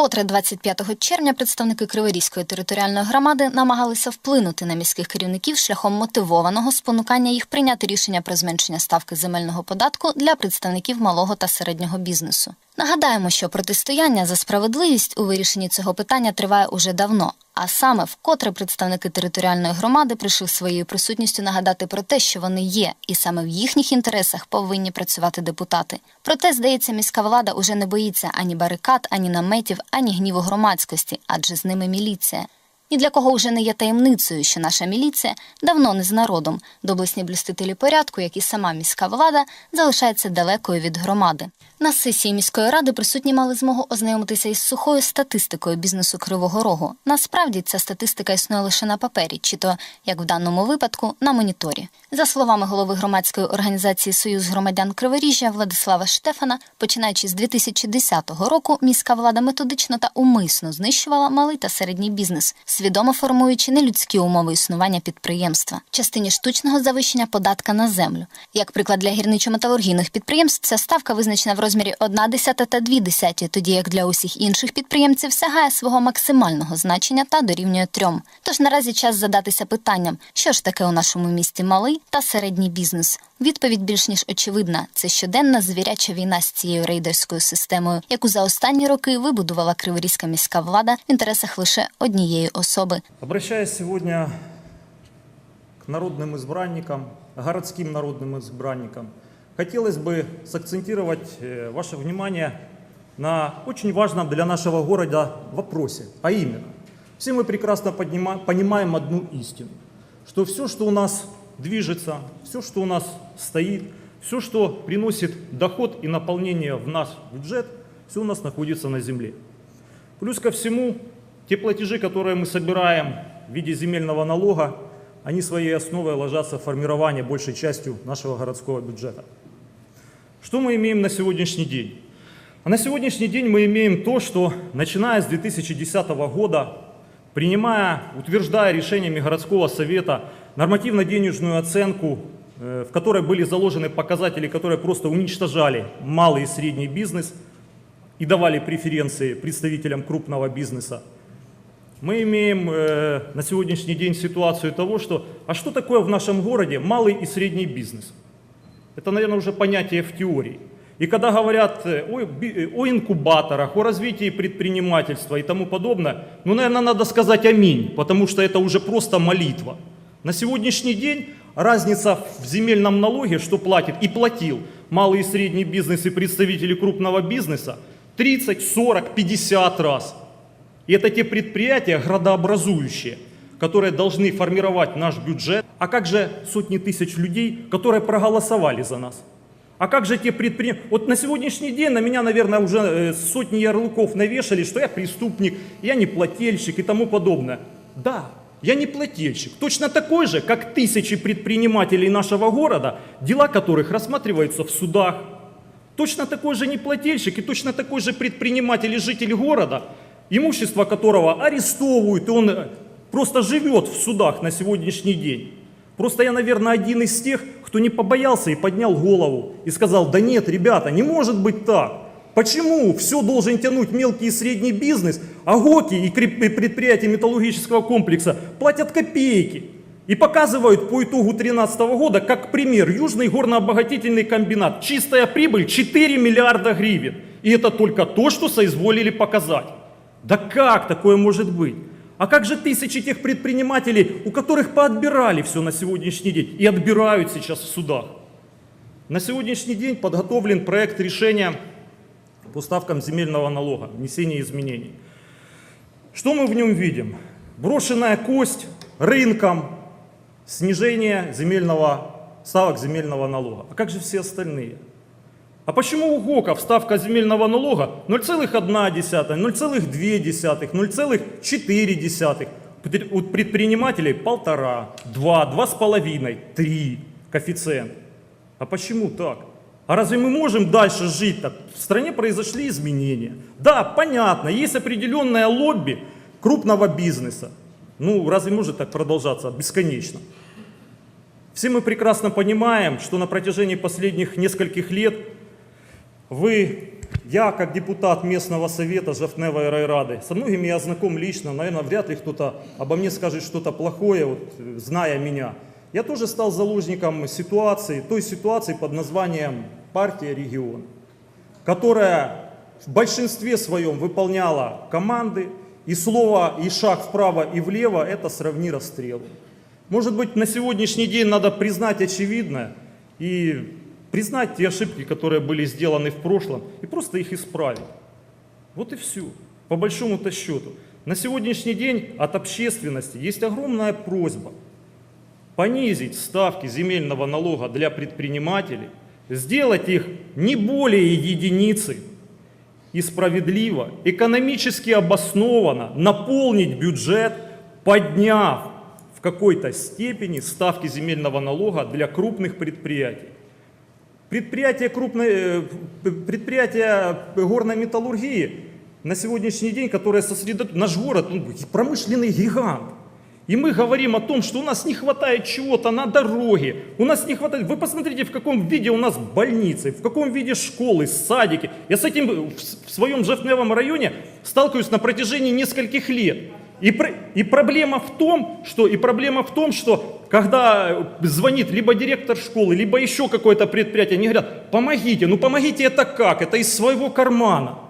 Вкотре 25 червня представники Криворізької територіальної громади намагалися вплинути на міських керівників шляхом мотивованого спонукання їх прийняти рішення про зменшення ставки земельного податку для представників малого та середнього бізнесу. Нагадаємо, що протистояння за справедливість у вирішенні цього питання триває уже давно. А саме вкотре представники територіальної громади прийшли своєю присутністю нагадати про те, що вони є, і саме в їхніх інтересах повинні працювати депутати. Проте, здається, міська влада уже не боїться ані барикад, ані наметів, ані гніву громадськості, адже з ними міліція. Ні для кого вже не є таємницею, що наша міліція давно не з народом. Доблесні блюстителі порядку, як і сама міська влада, залишаються далекою від громади. На сесії міської ради присутні мали змогу ознайомитися із сухою статистикою бізнесу Кривого Рогу. Насправді ця статистика існує лише на папері, чи то, як в даному випадку, на моніторі. За словами голови громадської організації Союз громадян Криворіжжя Владислава Штефана, починаючи з 2010 року, міська влада методично та умисно знищувала малий та середній бізнес, свідомо формуючи нелюдські умови існування підприємства, частині штучного завищення податка на землю. Як приклад для гірничо-металургійних підприємств, ця ставка визначена в розмірі 1 десята та 2 десяті, тоді як для усіх інших підприємців сягає свого максимального значення та дорівнює трьом. Тож наразі час задатися питанням, що ж таке у нашому місті малий та середній бізнес. Відповідь більш ніж очевидна: це щоденна звіряча війна з цією рейдерською системою, яку за останні роки вибудувала криворізька міська влада в інтересах лише однієї особи. Обращаясь сегодня к народным избранникам, городским народным избранникам, хотелось бы сакцентировать э, ваше внимание на очень важном для нашего города вопросе, а именно, все мы прекрасно поднима- понимаем одну истину, что все, что у нас движется, все, что у нас стоит, все, что приносит доход и наполнение в наш бюджет, все у нас находится на земле. Плюс ко всему, те платежи, которые мы собираем в виде земельного налога, они своей основой ложатся в формирование большей частью нашего городского бюджета. Что мы имеем на сегодняшний день? А на сегодняшний день мы имеем то, что начиная с 2010 года, принимая, утверждая решениями городского совета нормативно-денежную оценку, э, в которой были заложены показатели, которые просто уничтожали малый и средний бизнес и давали преференции представителям крупного бизнеса, мы имеем э, на сегодняшний день ситуацию того, что а что такое в нашем городе малый и средний бизнес? Это, наверное, уже понятие в теории. И когда говорят э, о, о инкубаторах, о развитии предпринимательства и тому подобное, ну, наверное, надо сказать аминь, потому что это уже просто молитва. На сегодняшний день разница в земельном налоге, что платит и платил малый и средний бизнес и представители крупного бизнеса, 30, 40, 50 раз. И это те предприятия градообразующие, которые должны формировать наш бюджет. А как же сотни тысяч людей, которые проголосовали за нас? А как же те предприятия? Вот на сегодняшний день на меня, наверное, уже э, сотни ярлыков навешали, что я преступник, я не плательщик и тому подобное. Да, я не плательщик. Точно такой же, как тысячи предпринимателей нашего города, дела которых рассматриваются в судах. Точно такой же неплательщик и точно такой же предприниматель и житель города, имущество которого арестовывают, и он э, просто живет в судах на сегодняшний день. Просто я, наверное, один из тех, кто не побоялся и поднял голову и сказал, да нет, ребята, не может быть так. Почему все должен тянуть мелкий и средний бизнес, а ГОКи и предприятия металлургического комплекса платят копейки? И показывают по итогу 2013 года, как пример, Южный горно-обогатительный комбинат. Чистая прибыль 4 миллиарда гривен. И это только то, что соизволили показать. Да как такое может быть? А как же тысячи тех предпринимателей, у которых поотбирали все на сегодняшний день и отбирают сейчас в судах? На сегодняшний день подготовлен проект решения по ставкам земельного налога, внесение изменений. Что мы в нем видим? Брошенная кость рынком, снижение земельного, ставок земельного налога. А как же все остальные? А почему у ГОКов ставка земельного налога 0,1, 0,2, 0,4? Пре- У предпринимателей полтора, два, два с половиной, три коэффициент. А почему так? А разве мы можем дальше жить так? В стране произошли изменения. Да, понятно, есть определенное лобби крупного бизнеса. Ну, разве может так продолжаться бесконечно? Все мы прекрасно понимаем, что на протяжении последних нескольких лет вы Я, как депутат местного совета Жовтневой райрады, со многими я знаком лично, наверное, вряд ли кто-то обо мне скажет что-то плохое, вот, зная меня. Я тоже стал заложником ситуации, той ситуации под названием «Партия региона», которая в большинстве своем выполняла команды, и слово и шаг вправо и влево – это сравни расстрелу. Может быть, на сегодняшний день надо признать очевидное и признать те ошибки, которые были сделаны в прошлом, и просто их исправить. Вот и все, по большому-то счету. На сегодняшний день от общественности есть огромная просьба понизить ставки земельного налога для предпринимателей, сделать их не более единицы и справедливо, экономически обоснованно наполнить бюджет, подняв в какой-то степени ставки земельного налога для крупных предприятий. Предприятия, крупной, э, предприятия горной металлургии на сегодняшний день, которые сосредоточены, наш город, ну, промышленный гигант. И мы говорим о том, что у нас не хватает чего-то на дороге, у нас не хватает... Вы посмотрите, в каком виде у нас больницы, в каком виде школы, садики. Я с этим в своем Жовтневом районе сталкиваюсь на протяжении нескольких лет. И, и проблема в том, что, и проблема в том, что когда звонит либо директор школы, либо еще какое-то предприятие, они говорят, помогите, ну помогите это как? Это из своего кармана.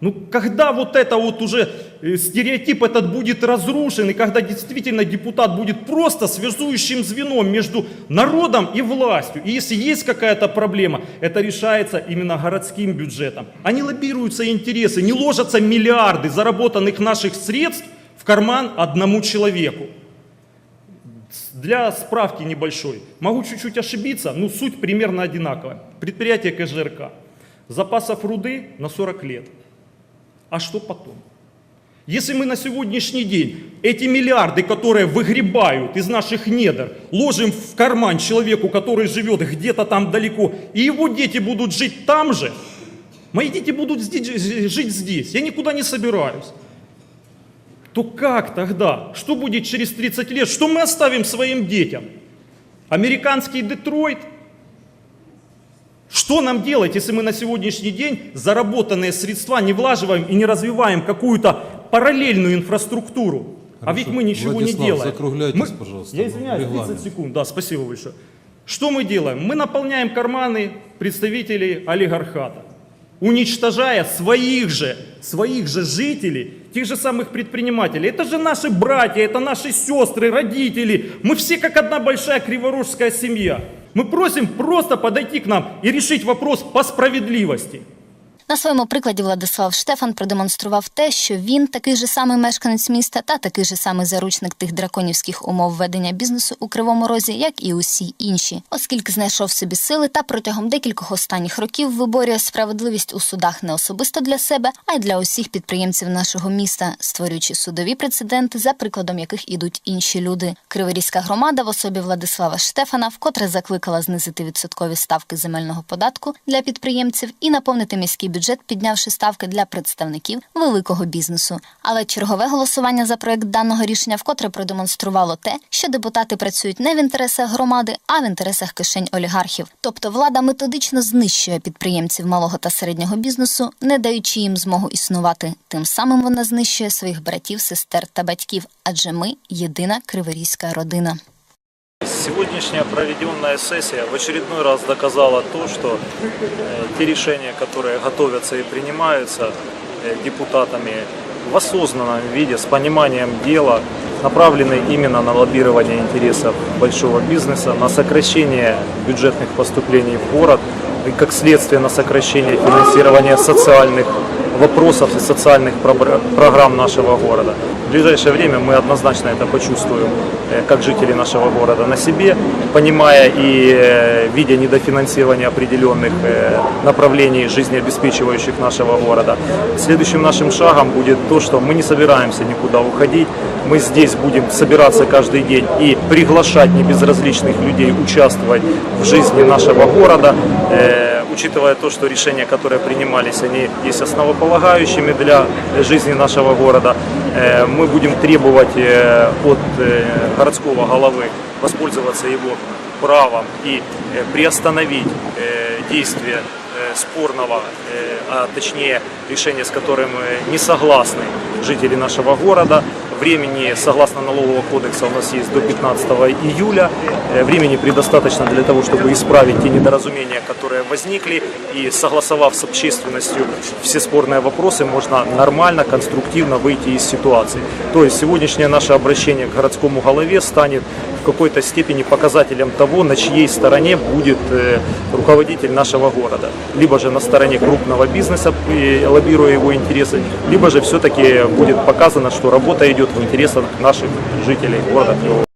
Ну, когда вот это вот уже э, стереотип этот будет разрушен, и когда действительно депутат будет просто связующим звеном между народом и властью, и если есть какая-то проблема, это решается именно городским бюджетом. Не лоббируются интересы, не ложатся миллиарды заработанных наших средств в карман одному человеку. Для справки небольшой, могу чуть-чуть ошибиться, но суть примерно одинаковая. Предприятие КЖРК. Запасов руды на 40 лет. А что потом? Если мы на сегодняшний день эти миллиарды, которые выгребают из наших недр, ложим в карман человеку, который живет где-то там далеко, и его дети будут жить там же, мои дети будут здесь- жить здесь, я никуда не собираюсь, то как тогда? Что будет через 30 лет? Что мы оставим своим детям? Американский Детройт? Что нам делать, если мы на сегодняшний день заработанные средства не влаживаем и не развиваем какую-то параллельную инфраструктуру? а Хорошо. ведь мы ничего Владислав, не делаем. закругляйтесь, Мы- пожалуйста, Я извиняюсь, 30 регламент. секунд. Да, спасибо большое. Что мы делаем? Мы наполняем карманы представителей олигархата, уничтожая своих же, своих же жителей, тех же самых предпринимателей. Это же наши братья, это наши сестры, родители. Мы все как одна большая криворожская семья. Мы просим просто подойти к нам и решить вопрос по справедливости. На своєму прикладі Владислав Штефан продемонстрував те, що він такий же самий мешканець міста та такий же самий заручник тих драконівських умов ведення бізнесу у кривому розі, як і усі інші, оскільки знайшов собі сили та протягом декількох останніх років виборює справедливість у судах не особисто для себе, а й для усіх підприємців нашого міста, створюючи судові прецеденти, за прикладом яких ідуть інші люди. Криворізька громада в особі Владислава Штефана вкотре закликала знизити відсоткові ставки земельного податку для підприємців і наповнити міський бюджет, піднявши ставки для представників великого бізнесу. Але чергове голосування за проект даного рішення вкотре продемонструвало те, що депутати працюють не в інтересах громади, а в інтересах кишень олігархів. Тобто влада методично знищує підприємців малого та середнього бізнесу, не даючи їм змогу існувати. Тим самим вона знищує своїх братів, сестер та батьків, адже ми єдина криворізька родина. Сегодняшняя проведенная сессия в очередной раз доказала то, что э, те решения, которые готовятся и принимаются э, депутатами в осознанном виде, с пониманием дела, направлены именно на лоббирование интересов большого бизнеса, на сокращение бюджетных поступлений в город и как следствие на сокращение финансирования социальных вопросов и социальных программ нашего города. В ближайшее время мы однозначно это почувствуем, э, как жители нашего города на себе, понимая и э, видя недофинансирование определенных э, направлений жизнеобеспечивающих нашего города. Следующим нашим шагом будет то, что мы не собираемся никуда уходить, мы здесь будем собираться каждый день и приглашать небезразличных людей участвовать в жизни нашего города, учитывая то, что решения, которые принимались, они есть основополагающими для жизни нашего города, э, мы будем требовать э, от э, городского головы воспользоваться его правом и приостановить действие спорного, а точнее решения, с которым не согласны жители нашего города. Времени, согласно налогового кодекса, у нас есть до 15 июля. Э, Времени предостаточно для того, чтобы исправить те недоразумения, которые возникли. И согласовав с общественностью все спорные вопросы, можно нормально, конструктивно выйти из ситуации. То есть сегодняшнее наше обращение к городскому голове станет в какой-то степени показателем того, на чьей стороне будет э, руководитель нашего города. Либо же на стороне крупного бизнеса, э, лоббируя его интересы, либо же все-таки будет показано, что работа идет в интересах наших жителей города.